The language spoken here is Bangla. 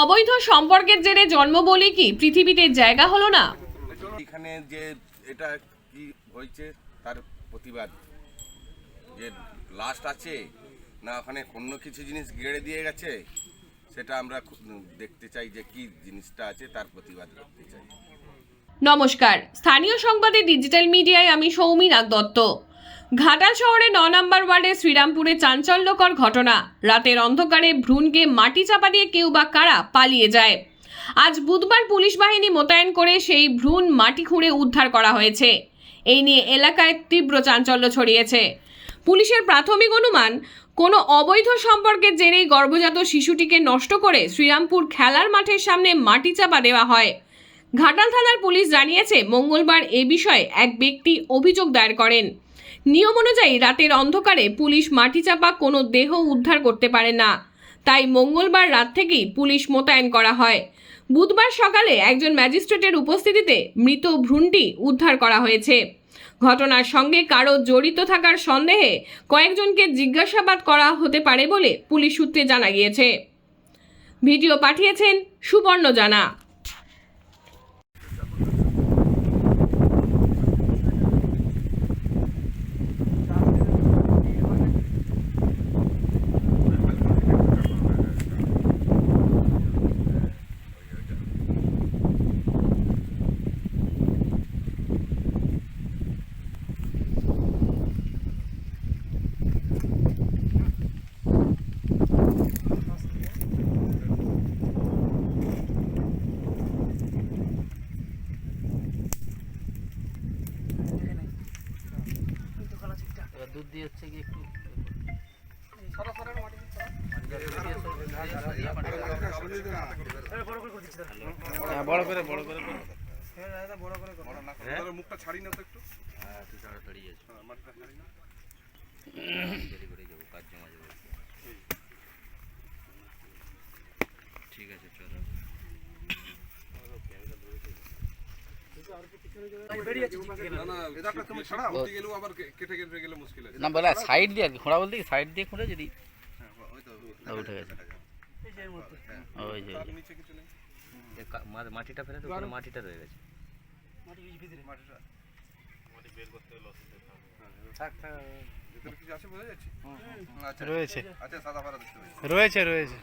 অবৈধ সম্পর্কের জেরে জন্ম বলে কি? পৃথিবীতে জায়গা হলো না? এখানে যে এটা কি হয়েছে তার প্রতিবাদ। যে লাস্ট আছে না ওখানে অন্য কিছু জিনিস গেড়ে দিয়ে গেছে সেটা আমরা দেখতে চাই যে কি জিনিসটা আছে তার প্রতিবাদ করতে চাই। নমস্কার। স্থানীয় সংবাদে ডিজিটাল মিডিয়ায় আমি সৌমি নাগ দত্ত। ঘাটাল শহরে ন নম্বর ওয়ার্ডে শ্রীরামপুরে চাঞ্চল্যকর ঘটনা। রাতের অন্ধকারে ভ্রূণকে মাটি চাপা দিয়ে কেউ বা কারা পালিয়ে যায়। আজ বুধবার পুলিশ বাহিনী মোতায়েন করে সেই ভ্রূণ মাটি খুঁড়ে উদ্ধার করা হয়েছে। এই নিয়ে এলাকায় তীব্র চাঞ্চল্য ছড়িয়েছে। পুলিশের প্রাথমিক অনুমান, কোনো অবৈধ সম্পর্কের জেরেই গর্ভজাত শিশুটিকে নষ্ট করে শ্রীরামপুর খেলার মাঠের সামনে মাটি চাপা দেওয়া হয়। ঘাটাল থানার পুলিশ জানিয়েছে, মঙ্গলবার এ বিষয়ে এক ব্যক্তি অভিযোগ দায়ের করেন। নিয়ম অনুযায়ী রাতের অন্ধকারে পুলিশ মাটিচাপা কোনো দেহ উদ্ধার করতে পারে না। তাই মঙ্গলবার রাত থেকেই পুলিশ মোতায়েন করা হয়। বুধবার সকালে একজন ম্যাজিস্ট্রেটের উপস্থিতিতে মৃত ভ্রূণটি উদ্ধার করা হয়েছে। ঘটনার সঙ্গে কারও জড়িত থাকার সন্দেহে কয়েকজনকে জিজ্ঞাসাবাদ করা হতে পারে বলে পুলিশ সূত্রে জানা গিয়েছে। ভিডিও পাঠিয়েছেন সুবর্ণ জানা। দুধ দিয়ে হচ্ছে কি একটু হ্যাঁ, বড় করে বড় করে করো। মুখটা ছাড়ি না তো একটু হ্যাঁ, একটু তাড়াতাড়ি আছে। দেরি করে যাব, কাজ জমা যাবে। ঠিক আছে চলো না বলে সাইড দিয়ে আর কি খোঁড়া বলতে সাইড দিয়ে খুঁড়ে যদি উঠে গেছে। ওই যে মাটিটা ফেলে তো মাটিটা রয়ে গেছে। ভিতরে কিছু আছে বোঝা যাচ্ছে? আচ্ছা। রয়েছে। আচ্ছা রয়েছে রয়েছে।